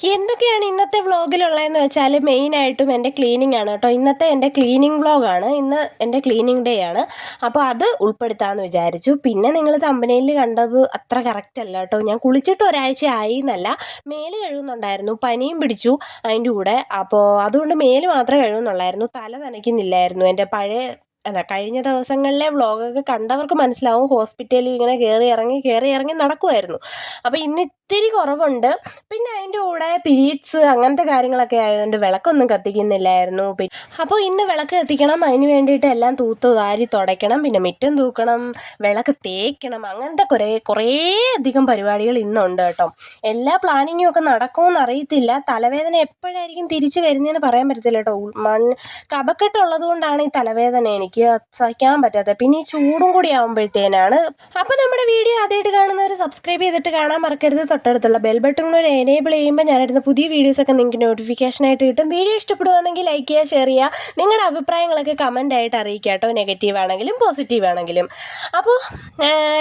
എന്തൊക്കെയാണ് ഇന്നത്തെ വ്ളോഗിലുള്ളതെന്ന് വെച്ചാൽ മെയിനായിട്ടും എന്റെ ക്ലീനിങ് ആണ് കേട്ടോ. ഇന്നത്തെ എന്റെ ക്ലീനിങ് വ്ളോഗാണ് ഇന്ന് എന്റെ ക്ലീനിങ് ഡേ ആണ്. അപ്പോൾ അത് ഉൾപ്പെടുത്താമെന്ന് വിചാരിച്ചു. പിന്നെ നിങ്ങൾ തമ്പനയിൽ കണ്ടത് അത്ര കറക്റ്റ് അല്ല കേട്ടോ. ഞാൻ കുളിച്ചിട്ട് ഒരാഴ്ച ആയി എന്നല്ല മേൽ കഴുകുന്നുണ്ടായിരുന്നു പനിയും പിടിച്ചു അതിന്റെ കൂടെ. അപ്പോൾ അതുകൊണ്ട് മേൽ മാത്രമേ കഴുകുന്നുള്ളായിരുന്നു. തല നനയ്ക്കുന്നില്ലായിരുന്നു. എന്റെ പഴയ എന്താ കഴിഞ്ഞ ദിവസങ്ങളിലെ വ്ളോഗൊക്കെ കണ്ടവർക്ക് മനസ്സിലാവും. ഹോസ്പിറ്റലിൽ ഇങ്ങനെ കയറി ഇറങ്ങി കയറി ഇറങ്ങി നടക്കുമായിരുന്നു അപ്പോൾ ഇന്ന് ഇത്തിരി കുറവുണ്ട്. പിന്നെ അതിന്റെ കൂടെ പീരീഡ്സ് അങ്ങനത്തെ കാര്യങ്ങളൊക്കെ ആയതുകൊണ്ട് വിളക്കൊന്നും കത്തിക്കുന്നില്ലായിരുന്നു. അപ്പോൾ ഇന്ന് വിളക്ക് കത്തിക്കണം അതിന് വേണ്ടിയിട്ട് എല്ലാം തൂത്ത് വാരി തുടയ്ക്കണം പിന്നെ മുറ്റം തൂക്കണം വിളക്ക് തേക്കണം അങ്ങനത്തെ കുറേ കുറേ അധികം പരിപാടികൾ ഇന്നുണ്ട് കേട്ടോ. എല്ലാ പ്ലാനിങ്ങും ഒക്കെ നടക്കുമെന്ന് അറിയത്തില്ല. തലവേദന എപ്പോഴായിരിക്കും തിരിച്ചു വരുന്നതെന്ന് പറയാൻ പറ്റത്തില്ല കേട്ടോ. മൺ കപക്കെട്ടുള്ളത് കൊണ്ടാണ് ഈ തലവേദന എനിക്ക് സഹിക്കാൻ പറ്റാത്തത്. പിന്നെ ഈ ചൂടും കൂടി ആകുമ്പോഴത്തേനാണ് അപ്പോൾ നമ്മുടെ വീഡിയോ ആദ്യമായിട്ട് കാണുന്നവർ സബ്സ്ക്രൈബ് ചെയ്തിട്ട് കാണാൻ മറക്കരുത്. തൊട്ടടുത്തുള്ള ബെൽ ബട്ടൺ കൂടെ എനേബിൾ ചെയ്യുമ്പോൾ ഞാനിടുന്ന പുതിയ വീഡിയോസൊക്കെ നിങ്ങൾക്ക് നോട്ടിഫിക്കേഷനായിട്ട് കിട്ടും. വീഡിയോ ഇഷ്ടപ്പെടുകയാണെങ്കിൽ ലൈക്ക് ചെയ്യുക ഷെയർ ചെയ്യുക. നിങ്ങളുടെ അഭിപ്രായങ്ങളൊക്കെ കമന്റ് ആയിട്ട് അറിയിക്കുക കേട്ടോ. നെഗറ്റീവ് ആണെങ്കിലും പോസിറ്റീവ് ആണെങ്കിലും. അപ്പോൾ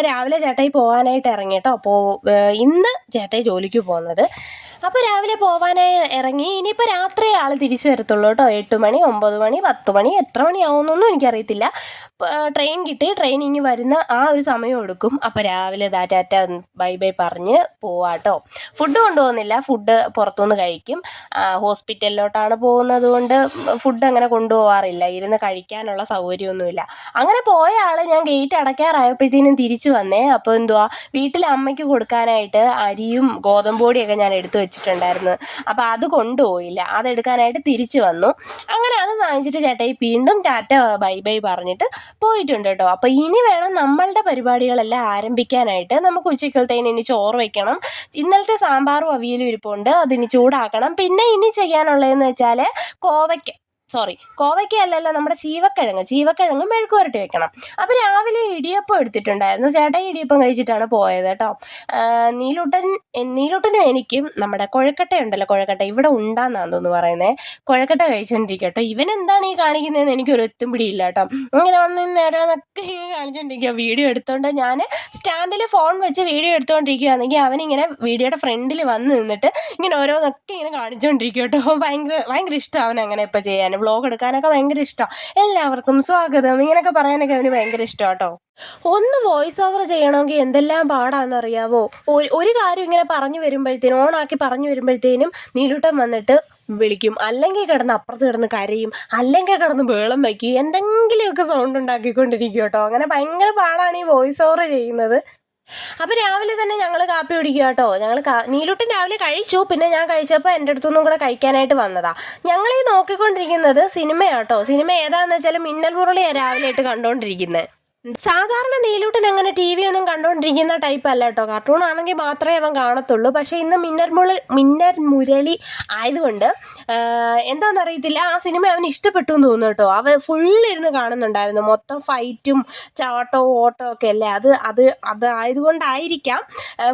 രാവിലെ ചേട്ടായി പോകാനായിട്ട് ഇറങ്ങി കേട്ടോ. അപ്പോൾ ഇന്ന് ചേട്ടായി ജോലിക്ക് പോകുന്നത്. അപ്പോൾ രാവിലെ പോകാനായി ഇറങ്ങി. ഇനിയിപ്പോൾ രാത്രി ആൾ തിരിച്ചു വരത്തുള്ളൂ കേട്ടോ. എട്ട് മണി ഒമ്പത് മണി പത്ത് മണി എത്ര മണിയാവുന്നൊന്നും എനിക്കറിയത്തില്ല. ട്രെയിൻ കിട്ടി. ട്രെയിൻ ഇനി വരുന്ന ആ ഒരു സമയം എടുക്കും. അപ്പോൾ രാവിലെ ദാറ്റാറ്റ ബൈ ബൈ പറഞ്ഞ് പോവാട്ടോ. ഫുഡ് കൊണ്ടുപോകുന്നില്ല. ഫുഡ് പുറത്തുനിന്ന് കഴിക്കും. ഹോസ്പിറ്റലിലോട്ടാണ് പോകുന്നത് കൊണ്ട് ഫുഡ് അങ്ങനെ കൊണ്ടുപോകാറില്ല ഇരുന്ന് കഴിക്കാനുള്ള സൗകര്യമൊന്നുമില്ല. അങ്ങനെ പോയ ആൾ ഞാൻ ഗേറ്റ് അടയ്ക്കാറായപ്പോഴത്തേനും തിരിച്ചു വന്നേ. അപ്പോൾ എന്തുവാ വീട്ടിൽ അമ്മയ്ക്ക് കൊടുക്കാനായിട്ട് അരിയും ഗോതമ്പൊടിയൊക്കെ ഞാൻ എടുത്തു വെച്ചിട്ടുണ്ടായിരുന്നു. അപ്പോൾ അത് കൊണ്ടുപോയില്ല. അതെടുക്കാനായിട്ട് തിരിച്ചു വന്നു. അങ്ങനെ അത് വാങ്ങിച്ചിട്ട് ചേട്ടായി വീണ്ടും ടാറ്റ ബൈ ബൈ പറഞ്ഞിട്ട് പോയിട്ടുണ്ട് കേട്ടോ. അപ്പോൾ ഇനി വേണം നമ്മളുടെ പരിപാടികളെല്ലാം ആരംഭിക്കാനായിട്ട്. നമുക്ക് ഉച്ചക്കലത്തേന് ഇനി ചോറ് വയ്ക്കണം ഇന്നലത്തെ സാമ്പാറും അവിയലും ഇരിപ്പുണ്ട്. അതിനി ചൂടാക്കണം. പിന്നെ ഇനി ചെയ്യാനുള്ളതെന്ന് വെച്ചാൽ കോവയ്ക്ക. സോറി കോവയ്ക്ക അല്ലല്ലോ നമ്മുടെ ചീവക്കിഴങ്ങ്. ചീവക്കിഴങ്ങ് മെഴുക്കുവരട്ടി വെക്കണം. അപ്പോൾ രാവിലെ ഇടിയപ്പം എടുത്തിട്ടുണ്ടായിരുന്നു. ചേട്ടൻ ഇടിയപ്പം കഴിച്ചിട്ടാണ് പോയത് കേട്ടോ. നീലൂട്ടൻ നീലൂട്ടനും എനിക്കും നമ്മുടെ കുഴക്കട്ട ഉണ്ടല്ലോ കുഴക്കട്ട. ഇവിടെ ഉണ്ടാന്നാന്ന് തോന്നുന്നു പറയുന്നത് കുഴക്കട്ട കഴിച്ചുകൊണ്ടിരിക്കട്ടോ കേട്ടോ ഇവൻ എന്താണ് ഈ കാണിക്കുന്നതെന്ന് എനിക്കൊരു എത്തും പിടിയില്ല കേട്ടോ. ഇങ്ങനെ വന്ന് നേരെ നൊക്കെ ഇങ്ങനെ കാണിച്ചുകൊണ്ടിരിക്കുക വീഡിയോ എടുത്തോണ്ട് ഞാൻ സ്റ്റാൻഡിൽ ഫോൺ വെച്ച് വീഡിയോ എടുത്തുകൊണ്ടിരിക്കുകയാണെങ്കിൽ അവനിങ്ങനെ വീഡിയോയുടെ ഫ്രണ്ടിൽ വന്ന് നിന്നിട്ട് ഇങ്ങനെ ഓരോന്നൊക്കെ ഇങ്ങനെ കാണിച്ചുകൊണ്ടിരിക്കും കേട്ടോ. ഭയങ്കര ഭയങ്കര ഇഷ്ടം അവൻ അങ്ങനെ ഇപ്പോൾ ചെയ്യാൻ വ്ളോഗ് എടുക്കാനൊക്കെ ഭയങ്കര ഇഷ്ടം. എല്ലാവർക്കും സ്വാഗതം. ഇങ്ങനെയൊക്കെ പറയാനൊക്കെ അവന് ഭയങ്കര ഇഷ്ടം കേട്ടോ ഒന്ന് വോയിസ് ഓവർ ചെയ്യണമെങ്കിൽ എന്തെല്ലാം പാടാണെന്നറിയാവോ? ഒരു ഒരു കാര്യം ഇങ്ങനെ പറഞ്ഞു വരുമ്പോഴത്തേനും ഓണാക്കി പറഞ്ഞു വരുമ്പോഴത്തേനും നീലൂട്ടം വന്നിട്ട് വിളിക്കും. അല്ലെങ്കിൽ കിടന്ന് അപ്പുറത്ത് കിടന്ന് കരയും. അല്ലെങ്കിൽ കിടന്ന് വേളം വയ്ക്കും എന്തെങ്കിലുമൊക്കെ സൗണ്ട് ഉണ്ടാക്കിക്കൊണ്ടിരിക്കും കേട്ടോ. അങ്ങനെ ഭയങ്കര പാടാണ് ഈ വോയിസ് ഓവർ ചെയ്യുന്നത്. അപ്പോൾ രാവിലെ തന്നെ ഞങ്ങൾ കാപ്പി കുടിക്കുക കേട്ടോ. ഞങ്ങൾ നീലൂട്ടൻ രാവിലെ കഴിച്ചു. പിന്നെ ഞാൻ കഴിച്ചപ്പോൾ എന്റെ അടുത്തുനിന്നും കൂടെ കഴിക്കാനായിട്ട് വന്നതാ. ഞങ്ങൾ ഈ നോക്കിക്കൊണ്ടിരിക്കുന്നത് സിനിമയാട്ടോ സിനിമ ഏതാണെന്ന് വെച്ചാൽ മിന്നൽ മുരളിയാണ് രാവിലെ ആയിട്ട് കണ്ടുകൊണ്ടിരിക്കുന്നത് സാധാരണ നീലൂട്ടൻ അങ്ങനെ ടി വി ഒന്നും കണ്ടുകൊണ്ടിരിക്കുന്ന ടൈപ്പ് അല്ല കേട്ടോ കാർട്ടൂൺ ആണെങ്കിൽ മാത്രമേ അവൻ കാണത്തുള്ളൂ. പക്ഷേ ഇന്ന് മിന്നർ മുള മിന്നർ മുരളി ആയതുകൊണ്ട് എന്താണെന്ന് അറിയത്തില്ല ആ സിനിമ അവന് ഇഷ്ടപ്പെട്ടു എന്ന് തോന്നുന്നു കേട്ടോ അവൻ ഫുള്ളിരുന്ന് കാണുന്നുണ്ടായിരുന്നു. മൊത്തം ഫൈറ്റും ചാട്ടവും ഓട്ടവും ഒക്കെ അല്ലേ? അത് അത് അത് ആയതുകൊണ്ടായിരിക്കാം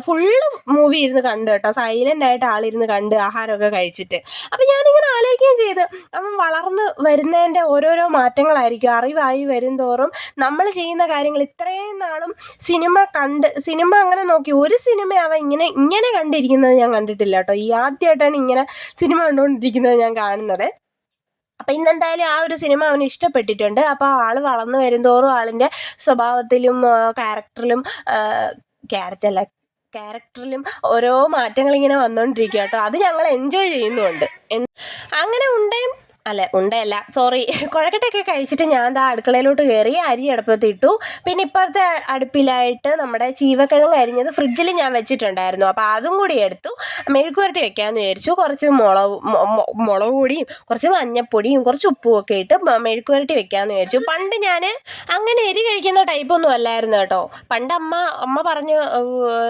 ഫുള്ള് മൂവി ഇരുന്ന് കണ്ടു കേട്ടോ സൈലന്റ് ആയിട്ട് ആളിരുന്ന് കണ്ട് ആഹാരമൊക്കെ കഴിച്ചിട്ട്. അപ്പം ഞാനിങ്ങനെ ആലോചിക്കുകയും ചെയ്ത്. അവൻ വളർന്ന് വരുന്നതിന്റെ ഓരോരോ മാറ്റങ്ങളായിരിക്കും. അറിവായി വരുംതോറും നമ്മൾ ചെയ്യുന്ന കാര്യങ്ങൾ ഇത്രയും നാളും സിനിമ കണ്ട് സിനിമ അങ്ങനെ നോക്കി ഒരു സിനിമ അവൻ ഇങ്ങനെ ഇങ്ങനെ കണ്ടിരിക്കുന്നത് ഞാൻ കണ്ടിട്ടില്ല കേട്ടോ. ഈ ആദ്യമായിട്ടാണ് ഇങ്ങനെ സിനിമ കണ്ടുകൊണ്ടിരിക്കുന്നത് ഞാൻ കാണുന്നത്. അപ്പം ഇന്നെന്തായാലും ആ ഒരു സിനിമ അവന് ഇഷ്ടപ്പെട്ടിട്ടുണ്ട്. അപ്പോൾ ആൾ വളർന്നു വരുന്തോറും ആളിന്റെ സ്വഭാവത്തിലും ക്യാരക്ടറിലും ക്യാരക്ടറല്ല ക്യാരക്ടറിലും ഓരോ മാറ്റങ്ങൾ ഇങ്ങനെ വന്നുകൊണ്ടിരിക്കുക കേട്ടോ. അത് ഞങ്ങൾ എൻജോയ് ചെയ്യുന്നുണ്ട്. അങ്ങനെ ഉണ്ടേയും അല്ല ഉണ്ടല്ല സോറി കുഴക്കട്ടയൊക്കെ കഴിച്ചിട്ട് ഞാൻ ദാ അടുക്കളയിലോട്ട് കയറി അരി അടുപ്പത്ത് ഇട്ടു. പിന്നെ ഇപ്പുറത്തെ അടുപ്പിലായിട്ട് നമ്മുടെ ചീവക്കിഴങ്ങ് അരിഞ്ഞത് ഫ്രിഡ്ജിൽ ഞാൻ വെച്ചിട്ടുണ്ടായിരുന്നു. അപ്പോൾ അതും കൂടി എടുത്തു. മെഴുക്കുവരട്ടി വെക്കാമെന്ന് വിചാരിച്ചു. കുറച്ച് മുളക് മുളക് പൊടിയും കുറച്ച് മഞ്ഞപ്പൊടിയും കുറച്ച് ഉപ്പും ഒക്കെ ഇട്ട് മെഴുക്കുവരട്ടി വെക്കാമെന്ന് വിചാരിച്ചു. പണ്ട് ഞാൻ അങ്ങനെ എരി കഴിക്കുന്ന ടൈപ്പൊന്നും അല്ലായിരുന്നു കേട്ടോ. പണ്ട് അമ്മ അമ്മ പറഞ്ഞ്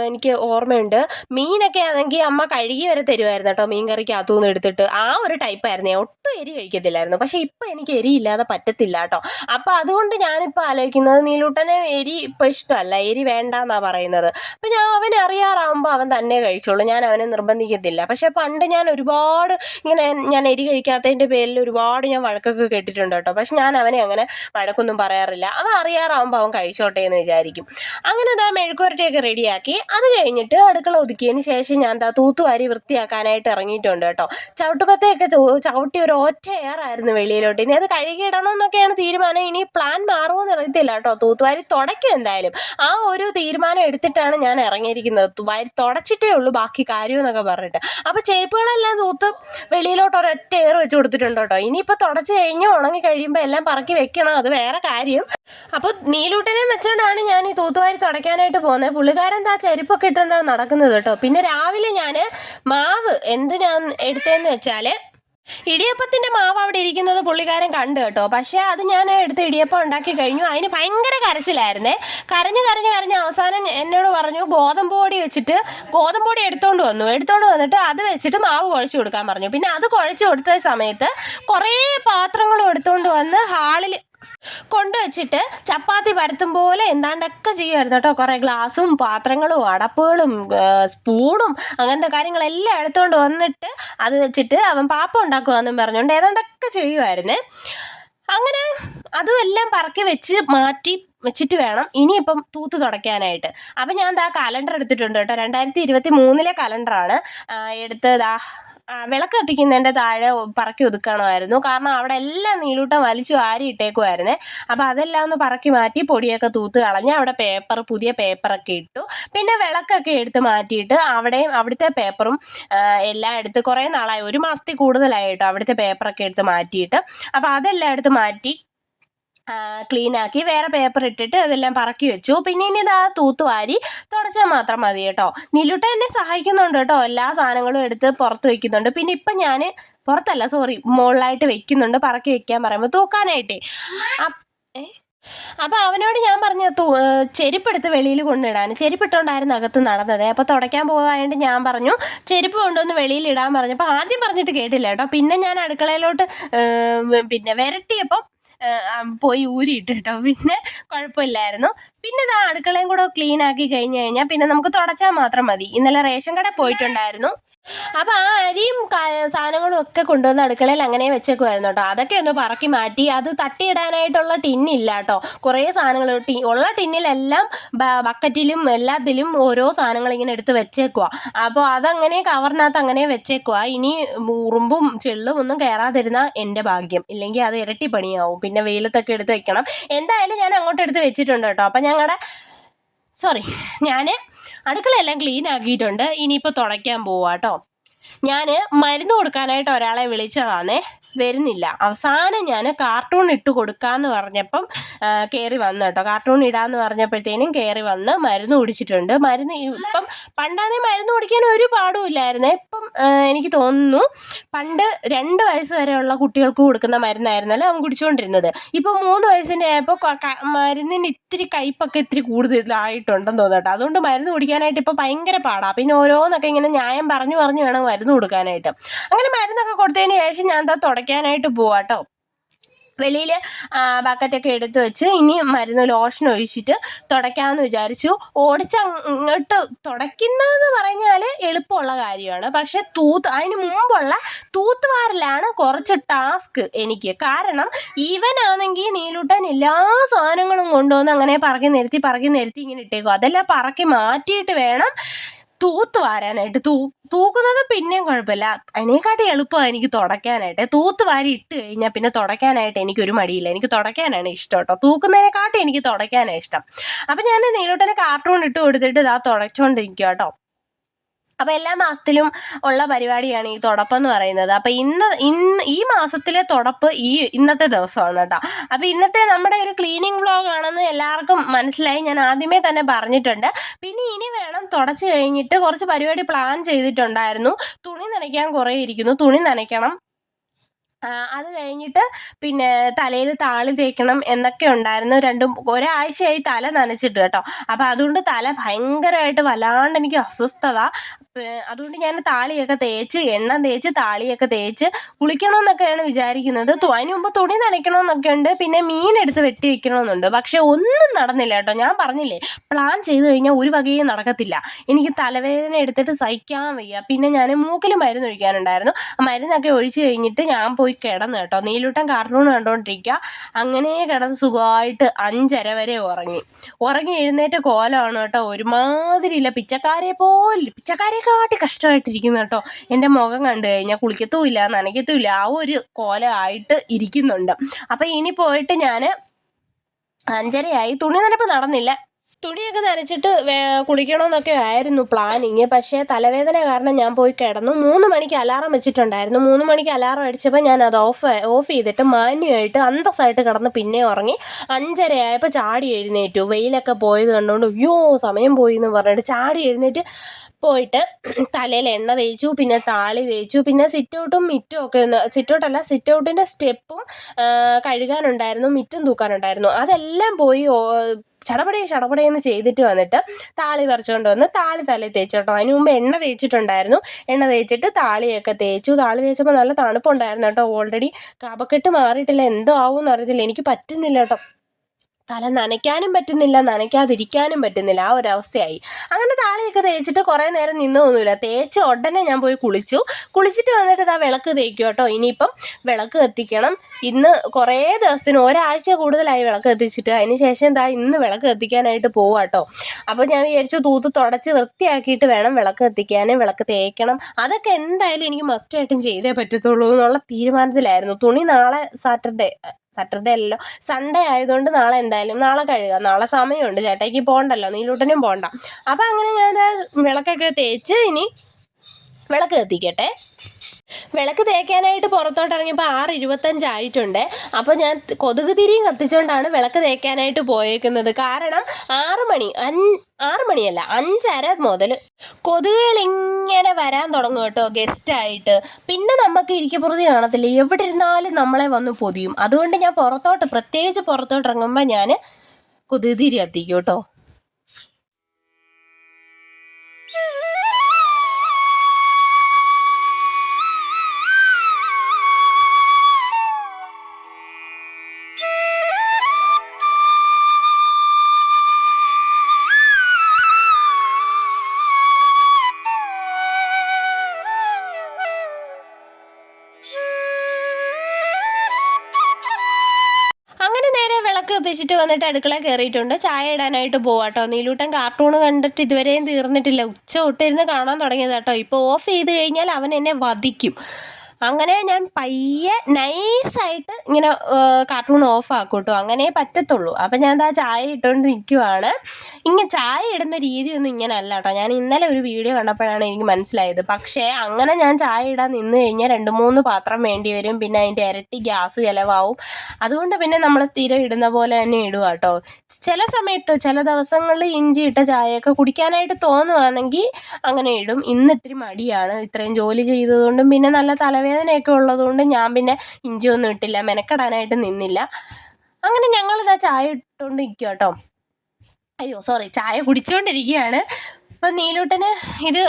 എനിക്ക് ഓർമ്മയുണ്ട്. മീനൊക്കെ ആണെങ്കിൽ അമ്മ കഴുകി വരെ തരുമായിരുന്നു കേട്ടോ. മീൻ കറിക്കകത്തുനിന്ന് എടുത്തിട്ട്. ആ ഒരു ടൈപ്പായിരുന്നു ഒട്ടും എരി കഴിക്കത്തില്ലായിരുന്നു. പക്ഷെ ഇപ്പം എനിക്ക് എരിയില്ലാതെ പറ്റത്തില്ല കേട്ടോ. അപ്പം അതുകൊണ്ട് ഞാനിപ്പോൾ ആലോചിക്കുന്നത് നീലൂട്ടനെ എരി ഇപ്പം ഇഷ്ടമല്ല. എരി വേണ്ടെന്നാണ് പറയുന്നത്. അപ്പം ഞാൻ അവനെ അറിയാറാവുമ്പോൾ അവൻ തന്നെ കഴിച്ചോളൂ. ഞാൻ അവനെ നിർബന്ധിക്കത്തില്ല. പക്ഷേ പണ്ട് ഞാൻ ഒരുപാട് ഇങ്ങനെ ഞാൻ എരി കഴിക്കാത്തതിന്റെ പേരിൽ ഒരുപാട് ഞാൻ വഴക്കൊക്കെ കേട്ടിട്ടുണ്ട് കേട്ടോ. പക്ഷെ ഞാൻ അവനെ അങ്ങനെ വഴക്കൊന്നും പറയാറില്ല. അവൻ അറിയാറാവുമ്പോൾ അവൻ കഴിച്ചോട്ടെ എന്ന് വിചാരിക്കും. അങ്ങനെ ദാ മെഴുക്കുരട്ടിയൊക്കെ റെഡിയാക്കി. അത് കഴിഞ്ഞിട്ട് അടുക്കള ഒതുക്കിയതിന് ശേഷം ഞാൻ താ തൂത്തുവാരി വൃത്തിയാക്കാനായിട്ട് ഇറങ്ങിയിട്ടുണ്ട് കേട്ടോ. ചവിട്ടുപത്തയൊക്കെ ചവിട്ടി ഒരു ഒറ്റ എയറായിരുന്നു വെളിയിലോട്ട്. ഇനി അത് കഴുകിയിടണമെന്നൊക്കെയാണ് തീരുമാനം. ഇനി പ്ലാൻ മാറുമെന്ന് അറിയത്തില്ല കേട്ടോ. തൂത്തുവാരി തുടയ്ക്കും എന്തായാലും. ആ ഒരു തീരുമാനം എടുത്തിട്ടാണ് ഞാൻ ഇറങ്ങിയിരിക്കുന്നത്. തു- വാരി തുടച്ചിട്ടേ ഉള്ളൂ ബാക്കി കാര്യം എന്നൊക്കെ പറഞ്ഞിട്ട്. അപ്പോൾ ചെരുപ്പുകളെല്ലാം തൂത്ത് വെളിയിലോട്ട് ഒരൊറ്റ ഏറ് വെച്ച് കൊടുത്തിട്ടുണ്ട് കേട്ടോ. ഇനിയിപ്പോൾ തുടച്ച് കഴിഞ്ഞ് ഉണങ്ങി കഴിയുമ്പോൾ എല്ലാം പറക്കി വെക്കണം. അത് വേറെ കാര്യം. അപ്പോൾ നീലൂട്ടനെ വെച്ചോണ്ടാണ് ഞാൻ ഈ തൂത്തുവാരി തുടയ്ക്കാനായിട്ട് പോകുന്നത് പുള്ളിക്കാരൻ എന്താ ചെരുപ്പൊക്കെ ഇട്ടുകൊണ്ടാണ് നടക്കുന്നത് കേട്ടോ. പിന്നെ രാവിലെ ഞാൻ മാവ് എന്തിനാണ് എടുത്തതെന്ന് വെച്ചാൽ ഇടിയപ്പത്തിന്റെ മാവ് അവിടെ ഇരിക്കുന്നത് പുള്ളിക്കാരൻ കണ്ടു കേട്ടോ. പക്ഷേ അത് ഞാൻ എടുത്ത് ഇടിയപ്പം ഉണ്ടാക്കി കഴിഞ്ഞു. അതിന് ഭയങ്കര കരച്ചിലായിരുന്നേ. കരഞ്ഞ് കരഞ്ഞ് കരഞ്ഞ് അവസാനം എന്നോട് പറഞ്ഞു ഗോതമ്പ് പൊടി വെച്ചിട്ട് ഗോതമ്പ് പൊടി എടുത്തോണ്ട് വന്നു. എടുത്തോണ്ട് വന്നിട്ട് അത് വെച്ചിട്ട് മാവ് കുഴച്ചു കൊടുക്കാൻ പറഞ്ഞു. പിന്നെ അത് കുഴച്ചു കൊടുത്ത സമയത്ത് കുറേ പാത്രങ്ങളും എടുത്തോണ്ട് വന്ന് ഹാളിൽ കൊണ്ടുവച്ചിട്ട് ചപ്പാത്തി പരത്തും പോലെ എന്താണ്ടൊക്കെ ചെയ്യുമായിരുന്നു കേട്ടോ. കുറേ ഗ്ലാസും പാത്രങ്ങളും അടപ്പുകളും സ്പൂണും അങ്ങനത്തെ കാര്യങ്ങളെല്ലാം എടുത്തുകൊണ്ട് വന്നിട്ട് അത് വെച്ചിട്ട് അവൻ പാപ്പ ഉണ്ടാക്കുവാന്നും പറഞ്ഞുകൊണ്ട് ഏതാണ്ടൊക്കെ ചെയ്യുമായിരുന്നേ അങ്ങനെ അതും എല്ലാം പറക്കി വെച്ച് മാറ്റി വെച്ചിട്ട് വേണം ഇനിയിപ്പം തൂത്ത് തുടയ്ക്കാനായിട്ട്. അപ്പം ഞാൻ ദാ കലണ്ടർ എടുത്തിട്ടുണ്ട് കേട്ടോ. രണ്ടായിരത്തി ഇരുപത്തി മൂന്നിലെ കലണ്ടറാണ് എടുത്ത് ദാ വിളക്ക് കത്തിക്കുന്നതിന്റെ താഴെ പറക്കി ഒതുക്കണമായിരുന്നു. കാരണം അവിടെ എല്ലാം നീലൂട്ടം വലിച്ചു വാരി ഇട്ടേക്കുമായിരുന്നേ അപ്പോൾ അതെല്ലാം ഒന്ന് പറക്കി മാറ്റി പൊടിയൊക്കെ തൂത്ത് കളഞ്ഞ് അവിടെ പേപ്പർ പുതിയ പേപ്പറൊക്കെ ഇട്ടു. പിന്നെ വിളക്കൊക്കെ എടുത്ത് മാറ്റിയിട്ട് അവിടെയും അവിടുത്തെ പേപ്പറും എല്ലാം എടുത്ത് കുറേ നാളായി. ഒരു മാസത്തിൽ കൂടുതലായിട്ടോ അവിടുത്തെ പേപ്പറൊക്കെ എടുത്ത് മാറ്റിയിട്ട്. അപ്പോൾ അതെല്ലാം എടുത്ത് മാറ്റി ക്ലീൻ ആക്കി വേറെ പേപ്പർ ഇട്ടിട്ട് അതെല്ലാം പറക്കി വെച്ചു. പിന്നെ ഇനി ഇതാ തൂത്തുവാരി തുടച്ചാൽ മാത്രം മതി കേട്ടോ. നിലുട്ട എന്നെ സഹായിക്കുന്നുണ്ട് കേട്ടോ. എല്ലാ സാധനങ്ങളും എടുത്ത് പുറത്ത് വെക്കുന്നുണ്ട്. പിന്നെ ഇപ്പം ഞാൻ പുറത്തല്ല സോറി മുകളിലായിട്ട് വെക്കുന്നുണ്ട്. പറക്കി വെക്കാൻ പറയുമ്പോൾ തൂക്കാനായിട്ടേ. അപ്പ് ഏ? അപ്പോൾ അവനോട് ഞാൻ പറഞ്ഞ തൂ ചെരുപ്പെടുത്ത് വെളിയിൽ കൊണ്ടിടാൻ ചെരുപ്പിട്ടുകൊണ്ടായിരുന്നു അകത്ത് നടന്നത്. അപ്പോൾ തുടയ്ക്കാൻ പോകാനായിട്ട് ഞാൻ പറഞ്ഞു ചെരുപ്പ് കൊണ്ടുവന്ന് വെളിയിൽ ഇടാൻ പറഞ്ഞപ്പോൾ ആദ്യം പറഞ്ഞിട്ട് കേട്ടില്ല കേട്ടോ. പിന്നെ ഞാൻ അടുക്കളയിലോട്ട് പിന്നെ വിരട്ടിയപ്പം പോയി ഊരിയിട്ട് കേട്ടോ പിന്നെ കുഴപ്പമില്ലായിരുന്നു. പിന്നെ ഇതാ അടുക്കളയും കൂടെ ക്ലീൻ ആക്കി കഴിഞ്ഞു കഴിഞ്ഞാൽ പിന്നെ നമുക്ക് തുടച്ചാൽ മാത്രം മതി. ഇന്നലെ റേഷൻ കട പോയിട്ടുണ്ടായിരുന്നു. അപ്പോൾ ആ അരിയും സാധനങ്ങളും ഒക്കെ കൊണ്ടുവന്ന് അടുക്കളയിൽ അങ്ങനെ വെച്ചേക്കുമായിരുന്നു കേട്ടോ. അതൊക്കെ ഒന്ന് പറക്കി മാറ്റി. അത് തട്ടിയിടാനായിട്ടുള്ള ടിന്നില്ല കേട്ടോ. കുറേ സാധനങ്ങൾ ടി ഉള്ള ടിന്നിലെല്ലാം ബക്കറ്റിലും എല്ലാത്തിലും ഓരോ സാധനങ്ങൾ ഇങ്ങനെ എടുത്ത് വെച്ചേക്കുക അപ്പോൾ അതങ്ങനെ കവറിനകത്ത് അങ്ങനെ വെച്ചേക്കുക ഇനി ഉറുമ്പും ചെള്ളും ഒന്നും കയറാതിരുന്ന എന്റെ ഭാഗ്യം. ഇല്ലെങ്കിൽ അത് ഇരട്ടി പണിയാവും പിന്നെ വെയിലത്തൊക്കെ എടുത്ത് വെക്കണം. എന്തായാലും ഞാൻ അങ്ങോട്ട് എടുത്ത് വെച്ചിട്ടുണ്ട് കേട്ടോ. അപ്പം ഞങ്ങളുടെ സോറി ഞാൻ അടുക്കളയെല്ലാം ക്ലീൻ ആക്കിയിട്ടുണ്ട്. ഇനിയിപ്പോൾ തുടയ്ക്കാൻ പോവാട്ടോ. ഞാൻ മരുന്ന് കൊടുക്കാനായിട്ട് ഒരാളെ വിളിച്ചതാണേ. വരുന്നില്ല. അവസാനം ഞാൻ കാർട്ടൂൺ ഇട്ട് കൊടുക്കാമെന്ന് പറഞ്ഞപ്പം കയറി വന്നു കേട്ടോ. കാർട്ടൂൺ ഇടാന്ന് പറഞ്ഞപ്പോഴത്തേനും കയറി വന്ന് മരുന്ന് കുടിച്ചിട്ടുണ്ട്. മരുന്ന് ഇപ്പം പണ്ടാന്നേ മരുന്ന് കുടിക്കാൻ ഒരു പാടും ഇല്ലായിരുന്നു. ഇപ്പം എനിക്ക് തോന്നുന്നു പണ്ട് രണ്ട് വയസ്സ് വരെയുള്ള കുട്ടികൾക്ക് കൊടുക്കുന്ന മരുന്നായിരുന്നല്ലോ അവൻ കുടിച്ചുകൊണ്ടിരുന്നത് ഇപ്പം മൂന്ന് വയസ്സിന്റെ ആയപ്പോൾ മരുന്നിന് ഇത്തിരി കയ്പൊക്കെ ഇത്തിരി കൂടുതലായിട്ടുണ്ടെന്ന് തോന്നുന്നു കേട്ടോ. അതുകൊണ്ട് മരുന്ന് കുടിക്കാനായിട്ട് ഇപ്പോൾ ഭയങ്കര പാടാണ് പിന്നെ ഓരോന്നൊക്കെ ഇങ്ങനെ ന്യായം പറഞ്ഞു പറഞ്ഞു വേണം മരുന്ന് കൊടുക്കാനായിട്ട്. അങ്ങനെ മരുന്നൊക്കെ കൊടുത്തതിന് ശേഷം ഞാൻ എന്താ തുടയ്ക്കാനായിട്ട് പോവാട്ടോ. വെളിയിൽ ബക്കറ്റൊക്കെ എടുത്തു വെച്ച് ഇനി മരുന്ന് ലോഷൻ ഒഴിച്ചിട്ട് തുടയ്ക്കാമെന്ന് വിചാരിച്ചു. ഓടിച്ച് അങ്ങോട്ട് തുടയ്ക്കുന്നതെന്ന് പറഞ്ഞാൽ എളുപ്പമുള്ള കാര്യമാണ്. പക്ഷെ തൂത്ത് അതിന് മുമ്പുള്ള തൂത്തുവാരലാണ് കുറച്ച് ടാസ്ക് എനിക്ക്. കാരണം ഇവനാണെങ്കിൽ നീലൂട്ടൻ എല്ലാ സാധനങ്ങളും കൊണ്ടുവന്ന് അങ്ങനെ പറക്കി നിരത്തി പറക്കി നിരത്തി ഇങ്ങനെ ഇട്ടേക്കും. അതെല്ലാം പറക്കി മാറ്റിയിട്ട് വേണം തൂത്ത് വാരാനായിട്ട് തൂ തൂക്കുന്നത് പിന്നെയും കുഴപ്പമില്ല. അതിനെക്കാട്ടി എളുപ്പമാണ് എനിക്ക് തുടയ്ക്കാനായിട്ട്. തൂത്ത് വാരി ഇട്ട് കഴിഞ്ഞാൽ പിന്നെ തുടയ്ക്കാനായിട്ട് എനിക്കൊരു മടിയില്ല. എനിക്ക് തുടയ്ക്കാനാണ് ഇഷ്ടം കേട്ടോ. തൂക്കുന്നതിനെക്കാട്ടി എനിക്ക് തുടയ്ക്കാനാണ് ഇഷ്ടം. അപ്പം ഞാൻ നീലോട്ടന് കാർട്ടൂൺ ഇട്ട് കൊടുത്തിട്ട് ഇതാ തുടച്ചുകൊണ്ടിരിക്കുക കേട്ടോ. അപ്പോൾ എല്ലാ മാസത്തിലും ഉള്ള പരിപാടിയാണ് ഈ തുടപ്പ് എന്ന് പറയുന്നത്. അപ്പോൾ ഇന്ന് ഇന്ന് ഈ മാസത്തിലെ തുടപ്പ് ഈ ഇന്നത്തെ ദിവസമാണ് കേട്ടോ. അപ്പോൾ ഇന്നത്തെ നമ്മുടെ ഒരു ക്ലീനിങ് വ്ളോഗ് ആണെന്ന് എല്ലാവർക്കും മനസ്സിലായി. ഞാൻ ആദ്യമേ തന്നെ പറഞ്ഞിട്ടുണ്ട്. പിന്നെ ഇനി വേണം തുടച്ച് കഴിഞ്ഞിട്ട് കുറച്ച് പരിപാടി പ്ലാൻ ചെയ്തിട്ടുണ്ടായിരുന്നു. തുണി നനയ്ക്കാൻ കുറേ ഇരിക്കുന്നു. തുണി നനയ്ക്കണം. അത് കഴിഞ്ഞിട്ട് പിന്നെ തലയിൽ താളി തേക്കണം എന്നൊക്കെ ഉണ്ടായിരുന്നു. രണ്ടും ഒരാഴ്ചയായി തല നനച്ചിട്ട് കേട്ടോ. അപ്പോൾ അതുകൊണ്ട് തല ഭയങ്കരമായിട്ട് വല്ലാണ്ട് എനിക്ക് അസ്വസ്ഥത. അതുകൊണ്ട് ഞാൻ താളിയൊക്കെ തേച്ച് എണ്ണ തേച്ച് താളിയൊക്കെ തേച്ച് കുളിക്കണമെന്നൊക്കെയാണ് വിചാരിക്കുന്നത്. അതിന് മുമ്പ് തുണി നനയ്ക്കണമെന്നൊക്കെ ഉണ്ട് പിന്നെ മീൻ എടുത്ത് വെട്ടി വെക്കണമെന്നുണ്ട് പക്ഷെ ഒന്നും നടന്നില്ല കേട്ടോ. ഞാൻ പറഞ്ഞില്ലേ പ്ലാൻ ചെയ്ത് കഴിഞ്ഞാൽ ഒരു വകയും നടക്കത്തില്ല. എനിക്ക് തലവേദന എടുത്തിട്ട് സഹിക്കാൻ വയ്യ. പിന്നെ ഞാൻ മൂക്കിൽ മരുന്ന് ഒഴിക്കാനുണ്ടായിരുന്നു. ആ മരുന്നൊക്കെ ഒഴിച്ചു കഴിഞ്ഞിട്ട് ഞാൻ പോയി കിടന്നു കേട്ടോ. നീലൂട്ടൻ കാർട്ടൂൺ കണ്ടുകൊണ്ടിരിക്കുക അങ്ങനെ കിടന്ന് സുഖമായിട്ട് അഞ്ചര വരെ ഉറങ്ങി. ഉറങ്ങി എഴുന്നേറ്റ കോലമാണ് കേട്ടോ. ഒരുമാതിരി ഇല്ല പിച്ചക്കാരെ പോലെ പിച്ചക്കാരെക്കാട്ടി കഷ്ടമായിട്ടിരിക്കുന്നു കേട്ടോ. എന്റെ മുഖം കണ്ടു കഴിഞ്ഞാൽ കുളിക്കത്തും ഇല്ല നനയ്ക്കത്തും ഇല്ല ആ ഒരു കോലമായിട്ട് ഇരിക്കുന്നുണ്ട്. അപ്പം ഇനി പോയിട്ട് ഞാൻ അഞ്ചരയായി. തുണി നനപ്പ് നടന്നില്ല. തുണിയൊക്കെ നനച്ചിട്ട് കുളിക്കണമെന്നൊക്കെ ആയിരുന്നു പ്ലാനിങ്. പക്ഷേ തലവേദന കാരണം ഞാൻ പോയി കിടന്നു. മൂന്ന് മണിക്ക് അലാറം വെച്ചിട്ടുണ്ടായിരുന്നു. മൂന്ന് മണിക്ക് അലാറം അടിച്ചപ്പോൾ ഞാൻ അത് ഓഫ് ഓഫ് ചെയ്തിട്ട് മാന്യമായിട്ട് അന്തസ്സായിട്ട് കിടന്ന് പിന്നെ ഉറങ്ങി. അഞ്ചരയായപ്പോൾ ചാടി എഴുന്നേറ്റു. വെയിലൊക്കെ പോയത് കണ്ടുകൊണ്ട് അയ്യോ സമയം പോയി എന്ന് പറഞ്ഞിട്ട് ചാടി എഴുന്നേറ്റ് പോയിട്ട് തലയിൽ എണ്ണ തേച്ചു പിന്നെ താളി തേച്ചു പിന്നെ സിറ്റ് ഔട്ടും മിറ്റും ഒക്കെ ഒന്ന് സിറ്റ് ഔട്ടല്ല സിറ്റ് ഔട്ടിന്റെ സ്റ്റെപ്പും കഴുകാനുണ്ടായിരുന്നു മിറ്റും തൂക്കാനുണ്ടായിരുന്നു. അതെല്ലാം പോയി ചടപടി ചടപടേ എന്ന് ചെയ്തിട്ട് വന്നിട്ട് താളി പറിച്ചുകൊണ്ട് വന്ന് താളി തലയിൽ തേച്ചു കേട്ടോ. അതിന് മുമ്പ് എണ്ണ തേച്ചിട്ടുണ്ടായിരുന്നു. എണ്ണ തേച്ചിട്ട് താളിയൊക്കെ തേച്ചു. താളി തേച്ചപ്പോൾ നല്ല തണുപ്പുണ്ടായിരുന്നു കേട്ടോ. ഓൾറെഡി കപക്കെട്ട് മാറിയിട്ടില്ല. എന്തോ ആവും എന്ന് അറിയത്തില്ല. എനിക്ക് പറ്റുന്നില്ല കേട്ടോ. തല നനയ്ക്കാനും പറ്റുന്നില്ല നനയ്ക്കാതിരിക്കാനും പറ്റുന്നില്ല. ആ ഒരു അവസ്ഥയായി. അങ്ങനെ താളിയൊക്കെ തേച്ചിട്ട് കുറേ നേരം നിന്നൊന്നുമില്ല തേച്ച് ഉടനെ ഞാൻ പോയി കുളിച്ചു. കുളിച്ചിട്ട് വന്നിട്ട് ഇതാ വിളക്ക് തേക്കും കേട്ടോ. ഇനിയിപ്പം വിളക്ക് കത്തിക്കണം. ഇന്ന് കുറേ ദിവസത്തിന് ഒരാഴ്ച കൂടുതലായി വിളക്ക് കത്തിച്ചിട്ട്. അതിന് ശേഷം എന്താ ഇന്ന് വിളക്ക് കത്തിക്കാനായിട്ട് പോവാം കേട്ടോ. അപ്പോൾ ഞാൻ വിചാരിച്ചു തൂത്ത് തുടച്ച് വൃത്തിയാക്കിയിട്ട് വേണം വിളക്ക് കത്തിക്കാനും വിളക്ക് തേക്കണം. അതൊക്കെ എന്തായാലും എനിക്ക് മസ്റ്റായിട്ടും ചെയ്തേ പറ്റത്തുള്ളൂ എന്നുള്ള തീരുമാനത്തിലായിരുന്നു. തുണി നാളെ സാറ്റർഡേ സാറ്റർഡേ അല്ലല്ലോ. സൺഡേ ആയതുകൊണ്ട് നാളെ എന്തായാലും നാളെ കഴുകാം. നാളെ സമയമുണ്ട്. ചേട്ടയ്ക്ക് പോകണ്ടല്ലോ നീലൂട്ടനും പോകണ്ട അപ്പം അങ്ങനെ ഞാൻ വിളക്കൊക്കെ തേച്ച് ഇനി വിളക്ക് കത്തിക്കട്ടെ. വിളക്ക് തേക്കാനായിട്ട് പുറത്തോട്ട് ഇറങ്ങിയപ്പോൾ ആറ് ഇരുപത്തഞ്ചായിട്ടുണ്ട് അപ്പോൾ ഞാൻ കൊതുക് തിരിയും കത്തിച്ചുകൊണ്ടാണ് വിളക്ക് തേക്കാനായിട്ട് പോയേക്കുന്നത്. കാരണം ആറ് മണി ആറ് മണിയല്ല അഞ്ചര മുതൽ കൊതുകുകൾ ഇങ്ങനെ വരാൻ തുടങ്ങും കേട്ടോ ഗസ്റ്റായിട്ട് പിന്നെ നമുക്ക് ഇരിക്കപ്പുറതി കാണത്തില്ല. എവിടെ ഇരുന്നാലും നമ്മളെ വന്ന് പൊതിയും. അതുകൊണ്ട് ഞാൻ പുറത്തോട്ട് പ്രത്യേകിച്ച് പുറത്തോട്ട് ഇറങ്ങുമ്പോൾ ഞാൻ കൊതുക് തിരി കത്തിക്കും കേട്ടോ. വിളക്ക് കത്തിച്ചിട്ട് വന്നിട്ട് അടുക്കള കയറിയിട്ടുണ്ട് ചായ ഇടാനായിട്ട് പോവാട്ടോ. നീലൂട്ടൻ കാർട്ടൂൺ കണ്ടിട്ട് ഇതുവരെയും തീർന്നിട്ടില്ല. ഉച്ച തൊട്ടിരുന്ന് കാണാൻ തുടങ്ങിയത് കേട്ടോ ഇപ്പോൾ ഓഫ് ചെയ്ത് കഴിഞ്ഞാൽ അവൻ എന്നെ വധിക്കും. അങ്ങനെ ഞാൻ പയ്യെ നൈസായിട്ട് ഇങ്ങനെ കാർട്ടൂൺ ഓഫ് ആക്കൂട്ടോ. കേട്ടോ അങ്ങനെ പറ്റത്തുള്ളൂ. അപ്പം ഞാൻ ആ ചായ ഇട്ടുകൊണ്ട് നിൽക്കുവാണ് ഇങ്ങനെ ചായ ഇടുന്ന രീതിയൊന്നും ഇങ്ങനെ അല്ല കേട്ടോ. ഞാൻ ഇന്നലെ ഒരു വീഡിയോ കണ്ടപ്പോഴാണ് എനിക്ക് മനസ്സിലായത്. പക്ഷേ അങ്ങനെ ഞാൻ ചായ ഇടാൻ നിന്ന് കഴിഞ്ഞാൽ രണ്ട് മൂന്ന് പാത്രം വേണ്ടി വരും. പിന്നെ അതിന്റെ ഇരട്ടി ഗ്യാസ് ചിലവാകും അതുകൊണ്ട് പിന്നെ നമ്മൾ സ്ഥിരം ഇടുന്ന പോലെ തന്നെ ഇടുക കേട്ടോ. ചില സമയത്ത് ചില ദിവസങ്ങളിൽ ഇഞ്ചി ഇട്ട ചായയൊക്കെ കുടിക്കാനായിട്ട് തോന്നുവാണെങ്കിൽ അങ്ങനെ ഇടും. ഇന്ന് ഇത്തിരി മടിയാണ്. ഇത്രയും ജോലി ചെയ്തതുകൊണ്ടും പിന്നെ നല്ല തലവേദനയൊക്കെ ഉള്ളതുകൊണ്ട് ഞാൻ പിന്നെ ഇഞ്ചിയൊന്നും ഇട്ടില്ല മെനക്കെടാനായിട്ട് നിന്നില്ല. അങ്ങനെ ഞങ്ങൾ ഇതാ ചായ ഇട്ടുകൊണ്ട് നിൽക്കുക കേട്ടോ അയ്യോ സോറി ചായ കുടിച്ചുകൊണ്ടിരിക്കുകയാണ് ഇപ്പം നീലൂട്ടന് ഇത്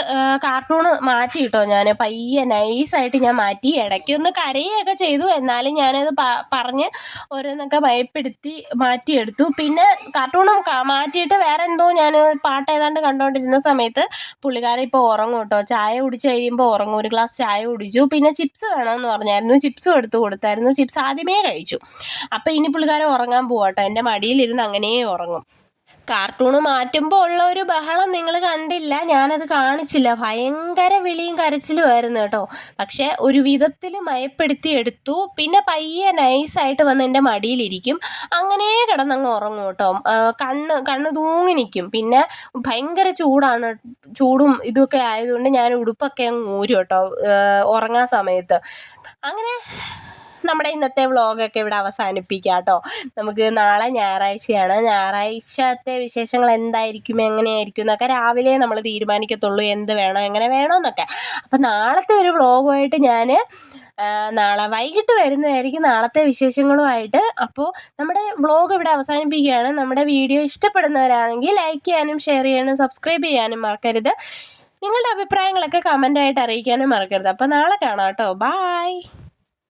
കാർട്ടൂൺ മാറ്റി കിട്ടോ ഞാൻ പയ്യെ നൈസായിട്ട് ഞാൻ മാറ്റി. ഇടയ്ക്കൊന്ന് കരയുകയൊക്കെ ചെയ്തു. എന്നാലും ഞാനത് പറഞ്ഞ് ഓരോന്നൊക്കെ ഭയപ്പെടുത്തി മാറ്റിയെടുത്തു. പിന്നെ കാർട്ടൂൺ മാറ്റിയിട്ട് വേറെ എന്തോ ഞാൻ പാട്ട് ഏതാണ്ട് കണ്ടുകൊണ്ടിരുന്ന സമയത്ത് പുള്ളിക്കാരൻ ഇപ്പോൾ ഉറങ്ങും കേട്ടോ ചായ കുടിച്ച് കഴിയുമ്പോൾ ഉറങ്ങും. ഒരു ഗ്ലാസ് ചായ കുടിച്ചു. പിന്നെ ചിപ്സ് വേണമെന്ന് പറഞ്ഞായിരുന്നു. ചിപ്സും എടുത്തു കൊടുത്തായിരുന്നു. ചിപ്സ് ആദ്യമേ കഴിച്ചു. അപ്പോൾ ഇനി പുള്ളിക്കാരൻ ഉറങ്ങാൻ പോവാട്ടോ എന്റെ മടിയിലിരുന്ന് അങ്ങനെ ഉറങ്ങും. കാർട്ടൂൺ മാറ്റുമ്പോൾ ഉള്ള ഒരു ബഹളം നിങ്ങൾ കണ്ടില്ല. ഞാനത് കാണിച്ചില്ല. ഭയങ്കര വിളിയും കരച്ചിലുമായിരുന്നു കേട്ടോ. പക്ഷേ ഒരു വിധത്തിൽ മയപ്പെടുത്തി എടുത്തു. പിന്നെ പയ്യെ നൈസായിട്ട് വന്ന് എന്റെ മടിയിലിരിക്കും. അങ്ങനെ കിടന്നങ്ങ് ഉറങ്ങും കേട്ടോ. കണ്ണ് കണ്ണ് തൂങ്ങി നിൽക്കും പിന്നെ ഭയങ്കര ചൂടാണ്. ചൂടും ഇതൊക്കെ ആയതുകൊണ്ട് ഞാൻ ഉടുപ്പൊക്കെ അങ്ങ് ഊരും കേട്ടോ. ഉറങ്ങാൻ സമയത്ത്. അങ്ങനെ നമ്മുടെ ഇന്നത്തെ വ്ളോഗൊക്കെ ഇവിടെ അവസാനിപ്പിക്കാം കേട്ടോ നമുക്ക് നാളെ ഞായറാഴ്ചയാണ്. ഞായറാഴ്ചത്തെ വിശേഷങ്ങൾ എന്തായിരിക്കും എങ്ങനെയായിരിക്കും എന്നൊക്കെ രാവിലെ നമ്മൾ തീരുമാനിക്കത്തുള്ളൂ. എന്ത് വേണോ എങ്ങനെ വേണോ എന്നൊക്കെ. അപ്പം നാളത്തെ ഒരു വ്ളോഗുമായിട്ട് ഞാൻ നാളെ വൈകിട്ട് വരുന്നതായിരിക്കും നാളത്തെ വിശേഷങ്ങളുമായിട്ട്. അപ്പോൾ നമ്മുടെ വ്ളോഗ് ഇവിടെ അവസാനിപ്പിക്കുകയാണ്. നമ്മുടെ വീഡിയോ ഇഷ്ടപ്പെടുന്നവരാണെങ്കിൽ ലൈക്ക് ചെയ്യാനും ഷെയർ ചെയ്യാനും സബ്സ്ക്രൈബ് ചെയ്യാനും മറക്കരുത്. നിങ്ങളുടെ അഭിപ്രായങ്ങളൊക്കെ കമന്റായിട്ട് അറിയിക്കാനും മറക്കരുത്. അപ്പോൾ നാളെ കാണാം കേട്ടോ. ബായ്